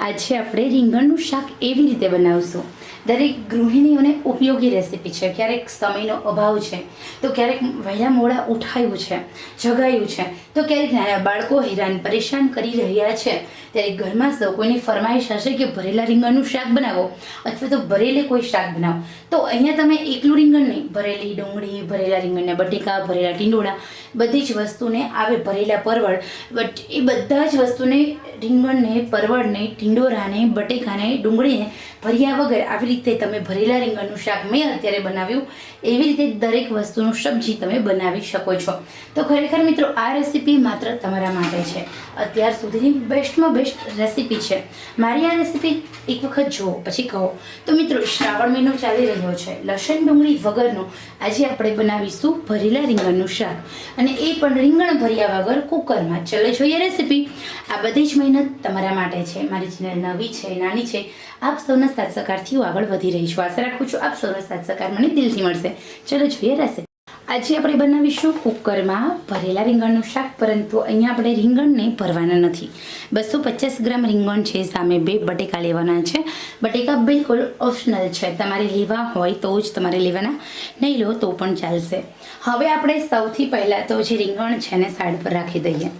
આજે આપણે રીંગણનું શાક એવી રીતે બનાવશું. દરેક ગૃહિણીઓને ઉપયોગી રેસીપી છે. ક્યારેક સમયનો અભાવ છે. તો ક્યારેક વહેલા મોડા ઉઠાયું છે, જગાયું છે. તો ક્યારેક નાના બાળકો હેરાન પરેશાન કરી રહ્યા છે. ત્યારે ઘરમાં સૌ કોઈની ફરમાઈશ હશે કે ભરેલા રીંગણનું શાક બનાવો અથવા તો ભરેલે કોઈ શાક બનાવો. તો અહીંયા તમે એકલું રીંગણ નહીં, ભરેલી ડુંગળી, ભરેલા રીંગણના બટેકા, ભરેલા ટીંડોળા, બધી જ વસ્તુને આવે ભરેલા પરવળ. બટ એ બધા જ વસ્તુને રીંગણને, પરવળને ટીંડોરાને બટેકાને ડુંગળીને ભર્યા વગર આવી રીતે તમે ભરેલા રીંગણનું શાક મેં અત્યારે બનાવ્યું, એવી રીતે દરેક વસ્તુનું સબ્જી તમે બનાવી શકો છો. તો ખરેખર મિત્રો, આ રેસીપી માત્ર તમારા માટે છે. અત્યાર સુધીની બેસ્ટમાં બેસ્ટ રેસીપી છે. મારી આ રેસીપી એક વખત જુઓ, પછી કહો. તો મિત્રો, શ્રાવણ મહિનો ચાલી રહ્યો છે. લસણ ડુંગળી વગરનું આજે આપણે બનાવીશું ભરેલા રીંગણનું શાક. અને એ પણ રીંગણ ભર્યા વગર કુકરમાં. ચલો જોઈએ રેસીપી. આ બધી જ મહેનત તમારા માટે છે. મારી ચેનલ નવી છે, નાની છે, આપ સૌના સાથ સહકારથી હું આગળ વધી રહી છું. આશા રાખું છું આપ સૌનો સાથ સહકાર મને દિલથી મળશે. ચલો જોઈએ રેસીપી આજે આપણે બનાવીશું કુકરમાં ભરેલા રીંગણનું શાક, પરંતુ અહીંયા આપણે રીંગણને ભરવાના નથી. બસો પચાસ ગ્રામ રીંગણ છે, સામે બે બટેકા લેવાના છે. બટેકા બિલકુલ ઓપ્શનલ છે. તમારે લેવા હોય તો જ તમારે લેવાના, નહીં લો તો પણ ચાલશે. હવે આપણે સૌથી પહેલાં તો જે રીંગણ છે ને સાઈડ પર રાખી દઈએ.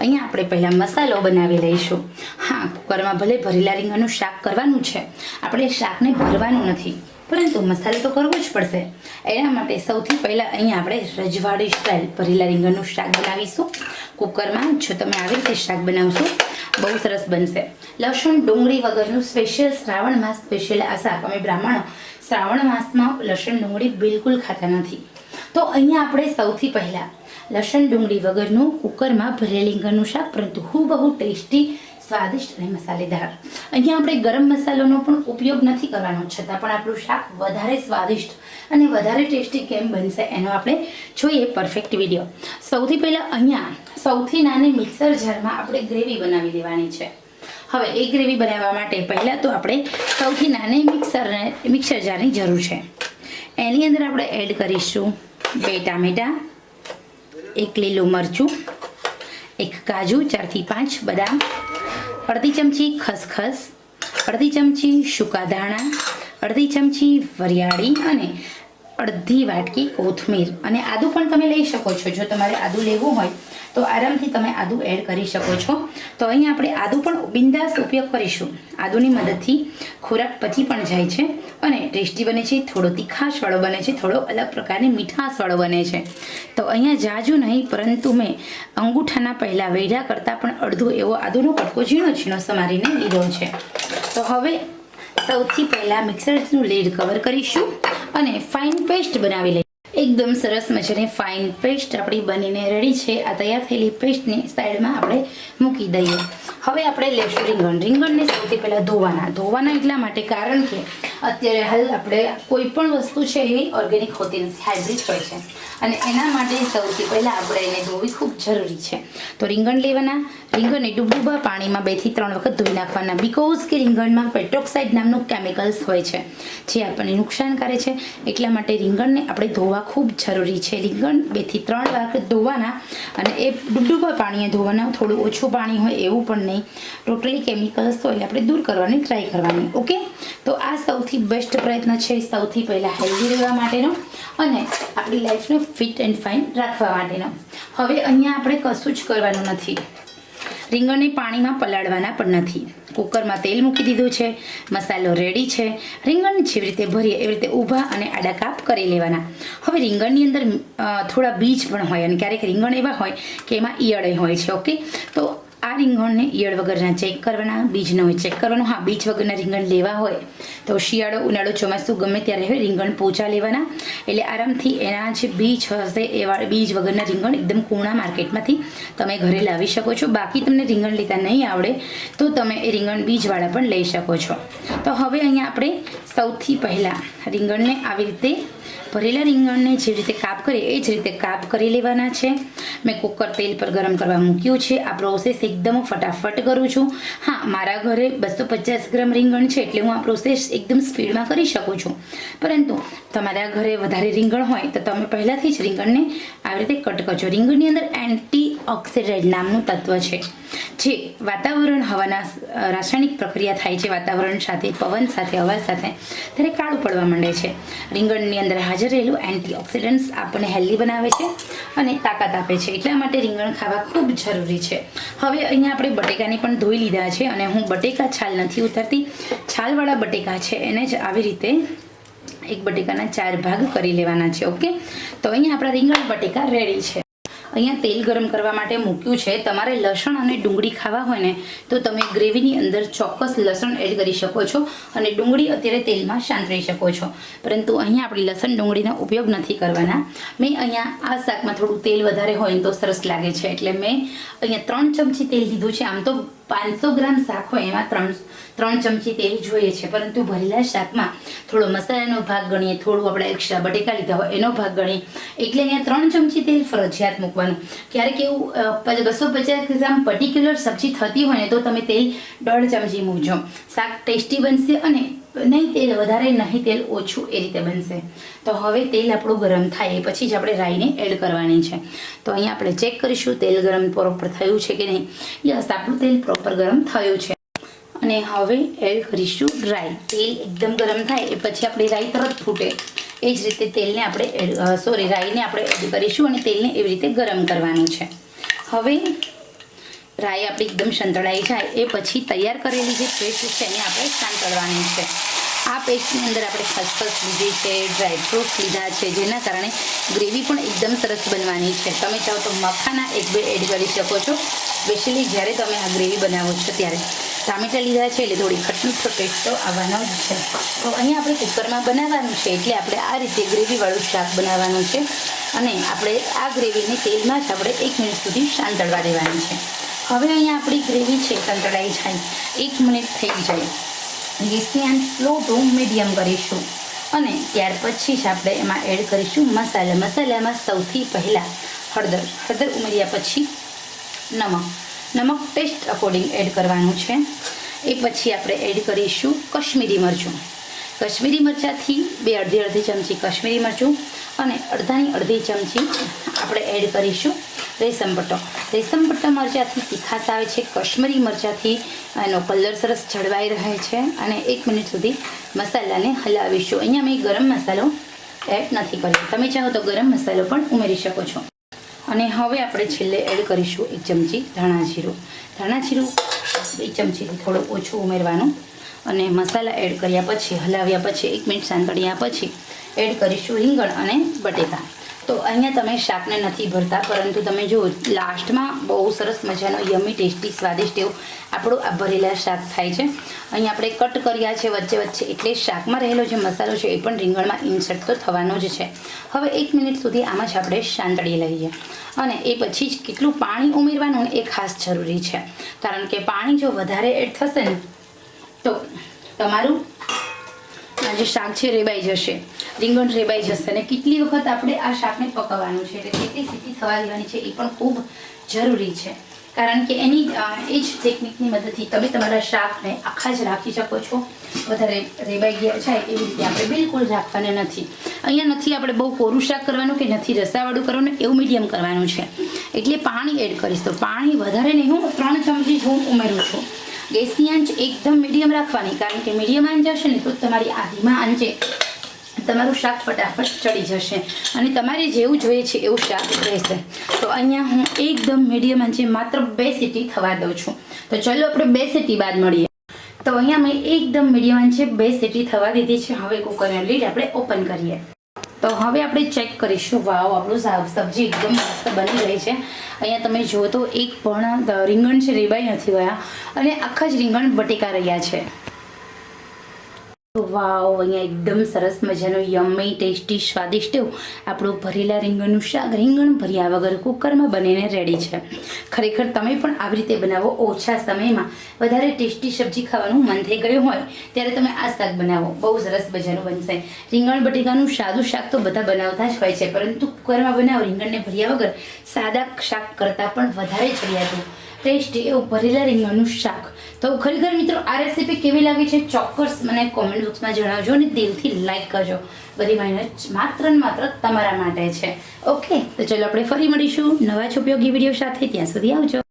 અહીંયા આપણે પહેલાં મસાલો બનાવી લઈશું. હા, કુકરમાં ભલે ભરેલા રીંગણનું શાક કરવાનું છે. આપણે શાકને ભરવાનું નથી. પરંતુ મસાલો તો કરવો જ પડશે. એના માટે સૌથી પહેલાં અહીંયા આપણે રજવાડી સ્ટાઇલ ભરેલા રીંગણનું શાક બનાવીશું. કુકરમાં જો તમે આવી રીતે શાક બનાવશો, બહુ સરસ બનશે. લસણ, ડુંગળી વગરનું સ્પેશિયલ શ્રાવણ માસ સ્પેશિયલ આ શાક અમે બ્રાહ્મણો, શ્રાવણ માસમાં લસણ, ડુંગળી બિલકુલ ખાતા નથી. તો અહીંયા આપણે સૌથી પહેલાં લસણ, ડુંગળી વગરનું કુકરમાં ભરેલા રીંગણનું શાક, પરંતુ બહુ ટેસ્ટી સ્વાદિષ્ટ અને મસાલેદાર. અહીંયા આપણે ગરમ મસાલાનો પણ ઉપયોગ નથી કરવાનો, છતાં પણ આપણું શાક વધારે સ્વાદિષ્ટ અને વધારે ટેસ્ટી કેમ બનશે એનો આપણે જોઈએ પરફેક્ટ વીડિયો સૌથી પહેલાં અહીંયા સૌથી નાની મિક્સર જારમાં આપણે ગ્રેવી બનાવી દેવાની છે. હવે એ ગ્રેવી બનાવવા માટે પહેલાં તો આપણે સૌથી નાની મિક્સરને, મિક્સર જારની જરૂર છે. એની અંદર આપણે એડ કરીશું બે ટામેટાં, એક લીલું મરચું, એક કાજુ, ચારથી પાંચ બદામ અડધી ચમચી ખસખસ અડધી ચમચી સૂકા ધાણા અડધી ચમચી વરિયાળી અને અડધી વાટકી કોથમીર. અને આદું પણ તમે લઈ શકો છો. જો તમારે આદું લેવું હોય, તો આરામથી તમે આદું એડ કરી શકો છો. તો અહીં આપણે આદું પણ બિંદાસ ઉપયોગ કરીશું. આદુની મદદથી ખોરાક પચી પણ જાય છે અને ટેસ્ટી બને છે, થોડો તીખાશવાળો બને છે, થોડો અલગ પ્રકારની મીઠાશવાળો બને છે. તો અહીંયા જાજુ નહીં, પરંતુ મેં અંગૂઠાના પહેલાં વેઢા કરતાં પણ અડધો એવો આદુનો કટકો ઝીણો ઝીણો સમારીને લીધો છે. તો હવે સૌથી પહેલાં મિક્સરનું લીડ કવર કરીશું. અને ફાઇન પેસ્ટ બનાવી લઈએ. એકદમ સરસ મજાની ફાઇન પેસ્ટ આપણી બનીને રેડી છે. આ તૈયાર થયેલી પેસ્ટને સાઈડમાં આપણે મૂકી દઈએ. હવે આપણે લેશું રીંગણ રીંગણને સૌથી પહેલાં ધોવાના. ધોવાના એટલા માટે કારણ કે અત્યારે હાલ આપણે કોઈ પણ વસ્તુ છે એ ઓર્ગેનિક હોતી નથી હાઇબ્રિડ હોય છે. અને એના માટે સૌથી પહેલાં આપણે એને ધોવી ખૂબ જરૂરી છે. તો રીંગણ લેવાના, રીંગણને ડૂબડૂબા પાણીમાં બેથી ત્રણ વખત ધોઈ નાખવાના. બિકોઝ કે રીંગણમાં પેટ્રોક્સાઇડ નામનું કેમિકલ્સ હોય છે, જે આપણને નુકસાન કરે છે. એટલા માટે રીંગણને આપણે ધોવા ખૂબ જરૂરી છે. રીંગણ બેથી ત્રણ વખત ધોવાના અને એ ડૂબડૂબા પાણીએ ધોવાના. થોડું ઓછું પાણી હોય એવું પણ નહીં. ટોટલી કેમિકલ્સ હોય આપણે દૂર કરવાની ટ્રાય કરવાની. ઓકે તો આ સૌથી બેસ્ટ પ્રયત્ન છે સૌથી પહેલાં હેલ્ધી રહેવા માટેનો અને આપણી લાઈફને ફિટ એન્ડ ફાઇન રાખવા માટેનો. હવે અહીંયા આપણે કશું જ કરવાનું નથી. રીંગણને પાણીમાં પલાળવાના પણ નથી. કુકરમાં તેલ મૂકી દીધું છે, મસાલો રેડી છે. રીંગણ જેવી રીતે ભરીએ એવી રીતે ઊભા અને આડા કાપ કરી લેવાના. હવે રીંગણની અંદર થોડા બીજ પણ હોય અને ક્યારેક રીંગણ એવા હોય કે એમાં ઈયળ હોય છે ઓકે તો આ રીંગણને ઈયળ વગરના ચેક કરવાના, બીજનો હોય ચેક કરવાનો. હા, બીજ વગરના રીંગણ લેવા હોય તો શિયાળો, ઉનાળો ચોમાસું ગમે ત્યારે હોય, રીંગણ પોચા લેવાના. એટલે આરામથી એના જે બીજ હશે, એવા બીજ વગરના રીંગણ એકદમ કૂણા માર્કેટમાંથી તમે ઘરે લાવી શકો છો. બાકી તમને રીંગણ લેતા નહીં આવડે તો તમે એ રીંગણ બીજવાળા પણ લઈ શકો છો. તો હવે અહીંયા આપણે સૌથી પહેલાં રીંગણને આવી રીતે ભરેલા રીંગણને જે રીતે કાપ કરીએ, એ જ રીતે કાપ કરી લેવાના છે. મેં કુકર તેલ પર ગરમ કરવા મૂક્યું છે. આ પ્રોસેસ એકદમ ફટાફટ કરું છું. હા, મારા ઘરે બસો પચાસ ગ્રામ રીંગણ છે એટલે હું આ પ્રોસેસ એકદમ સ્પીડમાં કરી શકું છું. પરંતુ તમારા ઘરે વધારે રીંગણ હોય તો તમે પહેલાંથી જ રીંગણને આવી રીતે કટ કરજો રીંગણની અંદર એન્ટી ઓક્સિડાઇડ નામનું તત્વ છે. જે વાતાવરણ હવાના રાસાયણિક પ્રક્રિયા થાય છે વાતાવરણ સાથે, પવન સાથે, હવા સાથે, ત્યારે કાળું પડવા માંડે છે. રીંગણની અંદર હાજર રહેલું એન્ટીઓક્સિડન્ટ્સ આપણને હેલ્ધી બનાવે છે અને તાકાત આપે છે. એટલા માટે રીંગણ ખાવા ખૂબ જરૂરી છે. હવે અહીંયા આપણે બટેકાને પણ ધોઈ લીધા છે અને હું બટેકા છાલ નથી ઉતારતી. છાલવાળા બટેકા છે, એને જ આવી રીતે એક બટેકાના ચાર ભાગ કરી લેવાના છે, ઓકે? તો અહીંયા આપણા રીંગણ બટેકા રેડી છે. અહીંયા તેલ ગરમ કરવા માટે મૂક્યું છે. તમારે લસણ અને ડુંગળી ખાવા હોય ને, તો તમે ગ્રેવીની અંદર ચોક્કસ લસણ એડ કરી શકો છો અને ડુંગળી અત્યારે તેલમાં શાંત શકો છો. પરંતુ અહીંયા આપણે લસણ ડુંગળીનો ઉપયોગ નથી કરવાના. મેં અહીંયા આ શાકમાં થોડું તેલ વધારે હોય તો સરસ લાગે છે. એટલે મેં અહીંયા ત્રણ ચમચી તેલ લીધું છે. આમ તો પાંચસો ગ્રામ શાક હોય એમાં ત્રણ ત્રણ ચમચી તેલ જોઈએ છે. પરંતુ ભરેલા શાકમાં થોડો મસાલાનો ભાગ ગણીએ, થોડું આપણે એક્સ્ટ્રા બટેકા લીધા હોય એનો ભાગ ગણીએ. એટલે અહીંયા ત્રણ ચમચી તેલ ફરજિયાત મૂકવાનું. ક્યારેક એવું બસો પચાસ ગ્રામ પર્ટિક્યુલર સબ્જી થતી હોય ને તો તમે તેલ દોઢ ચમચી મૂકજો. શાક ટેસ્ટી બનશે અને નહીં, તેલ વધારે નહીં, તેલ ઓછું એ રીતે બનશે. તો હવે તેલ આપણું ગરમ થાય, એ પછી જ આપણે રાઈને એડ કરવાની છે. તો અહીંયા આપણે ચેક કરીશું તેલ ગરમ પ્રોપર થયું છે કે નહીં. યસ, આપણું તેલ પ્રોપર ગરમ થયું છે. અને હવે એડ કરીશું રાઈ. તેલ એકદમ ગરમ થાય, એ પછી આપણી રાઈ તરત ફૂટે. એ જ રીતે તેલને આપણે સોરી રાઈને આપણે એડ કરીશું અને તેલને એવી રીતે ગરમ કરવાનું છે. હવે રાઈ આપણી એકદમ સંતળાઈ જાય એ પછી તૈયાર કરેલી જે પેસ્ટ છે એને આપણે સાંતળવાની છે. આ પેસ્ટની અંદર આપણે ખસખસ લીધી છે ડ્રાયફ્રૂટ્સ લીધા છે, જેના કારણે ગ્રેવી પણ એકદમ સરસ બનવાની છે. તમે ચાહો તો મખાના એક બે એડ કરી શકો છો. સ્પેશિયલી જ્યારે તમે આ ગ્રેવી બનાવો છો ત્યારે. ટામેટા લીધા છે એટલે થોડી ખટમીઠો ટેસ્ટ તો આવવાનો જ છે. તો અહીંયા આપણે કુકરમાં બનાવવાનું છે એટલે આપણે આ રીતે ગ્રેવીવાળું શાક બનાવવાનું છે. અને આપણે આ ગ્રેવીને તેલમાં જ આપણે એક મિનિટ સુધી શાંતળવા દેવાની છે. હવે અહીંયા આપણી ગ્રેવી છે, સંતળાઈ જાય. એક મિનિટ થઈ જાય. ગેસની આમ સ્લો ટુ મીડિયમ કરીશું. અને ત્યાર પછી જ આપણે એમાં એડ કરીશું મસાલા. મસાલામાં સૌથી પહેલાં હળદર. હળદર ઉમેર્યા પછી નમક. નમક ટેસ્ટ અકોર્ડિંગ એડ કરવાનું છે. એ પછી આપણે એડ કરીશું કશ્મીરી મરચું. કશ્મીરી મરચાંથી બે અડધી અડધી ચમચી કશ્મીરી મરચું અને અડધાની અડધી ચમચી આપણે એડ કરીશું રેશમ પટ્ટો રેશમ પટ્ટો મરચાંથી તીખાશ આવે છે, કશ્મીરી મરચાંથી એનો કલર સરસ જળવાઈ રહે છે અને એક મિનિટ સુધી મસાલાને હલાવીશું. અહીંયા મેં ગરમ મસાલો એડ નથી કર્યો. તમે ચાહો તો ગરમ મસાલો પણ ઉમેરી શકો છો. અને હવે આપણે છેલ્લે એડ કરીશું એક ચમચી ધાણા જીરું. ધાણા જીરું બે ચમચીથી થોડું ઓછું ઉમેરવાનું અને મસાલા એડ કર્યા પછી, હલાવ્યા પછી, એક મિનિટ સાંતળ્યા પછી એડ કરીશું રીંગણ અને બટેકા. તો અહીંયા તમે શાકને નથી ભરતા, પરંતુ તમે જુઓ લાસ્ટમાં બહુ સરસ મજાનો યમી ટેસ્ટી સ્વાદિષ્ટ એવું આપણું આ ભરેલા શાક થાય છે. અહીંયા આપણે કટ કર્યા છે વચ્ચે વચ્ચે, એટલે શાકમાં રહેલો જે મસાલો છે એ પણ રીંગણમાં ઇન્સર્ટ તો થવાનો જ છે. હવે એક મિનિટ સુધી આમાં જ આપણે શાંતળી લઈએ. અને એ પછી જ કેટલું પાણી ઉમેરવાનું એ ખાસ જરૂરી છે. કારણ કે પાણી જો વધારે એડ થશે ને, તો તમારું આ જે શાક છે રેબાઈ જશે. રીંગણ રેબાઈ જશે અને કેટલી વખત આપણે આ શાકને પકવવાનું છે? એટલે કેટલી સીધી થવા દેવાની છે એ પણ ખૂબ જરૂરી છે. કારણ કે એની એ જ ટેકનિકની મદદથી તમે તમારા શાકને આખા જ રાખી શકો છો. વધારે રેબાઈ ગયા જાય એવી રીતે આપણે બિલકુલ રાખવાના નથી. અહીંયા નથી આપણે બહુ કોરું શાક કરવાનું કે નથી રસાવાળું કરવાનું, એવું મીડિયમ કરવાનું છે. એટલે પાણી એડ કરીશ તો પાણી વધારે નહીં, હું ત્રણ ચમચી હું ઉમેરું છું. ગેસની આંચ એકદમ મીડિયમ રાખવાની, કારણ કે મીડિયમ આંચ હશે ને તો તમારી આ ધીમા આંચે તમારું શાક ફટાફટ ચડી જશે અને તમારે જેવું જોઈએ છે એવું શાક રહેશે. તો અહીંયા હું એકદમ મીડિયમ આંચે માત્ર બે સીટી થવા દઉં છું. તો ચલો આપણે બે સીટી બાદ મળીએ. તો અહીંયા મેં એકદમ મીડિયમ આંચે બે સીટી થવા દીધી છે. હવે કુકરની લીડ આપણે ઓપન કરીએ. તો હવે આપણે ચેક કરીશું. વાવ, આપણું સબ્જી એકદમ મસ્ત બની રહી છે. અહીંયા તમે જુઓ તો એક પણ રીંગણ છે, રેબાઈ નથી ગયા. અને આખા જ રીંગણ બટેકા રહ્યા છે. વાવ, અહીંયા એકદમ સરસ મજાનું યમ્મી ટેસ્ટી સ્વાદિષ્ટ એવું આપણું ભરેલા રીંગણનું શાક, રીંગણ ભર્યા વગર કુકરમાં બનીને રેડી છે. ખરેખર તમે પણ આવી રીતે બનાવો ઓછા સમયમાં. વધારે ટેસ્ટી સબ્જી ખાવાનું મન થઈ ગયું હોય, ત્યારે તમે આ શાક બનાવો. બહુ સરસ મજાનું બનશે. રીંગણ બટેકાનું સાદું શાક તો બધા બનાવતા જ હોય છે, પરંતુ કુકરમાં બનાવો રીંગણને ભર્યા વગર સાદા શાક કરતાં પણ વધારે ચડિયાતું. ટેસ્ટી એવું ભરેલા રીંગણનું શાક. તો ખરેખર મિત્રો, આ રેસીપી કેવી લાગી છે? ચોક્કસ મને કોમેન્ટ બોક્સમાં જણાવજો અને દિલથી લાઈક કરજો. બધી મહેનત માત્ર ને માત્ર તમારા માટે છે. ઓકે તો ચલો આપણે ફરી મળીશું. નવા જ ઉપયોગી વીડિયો સાથે ત્યાં સુધી આવજો.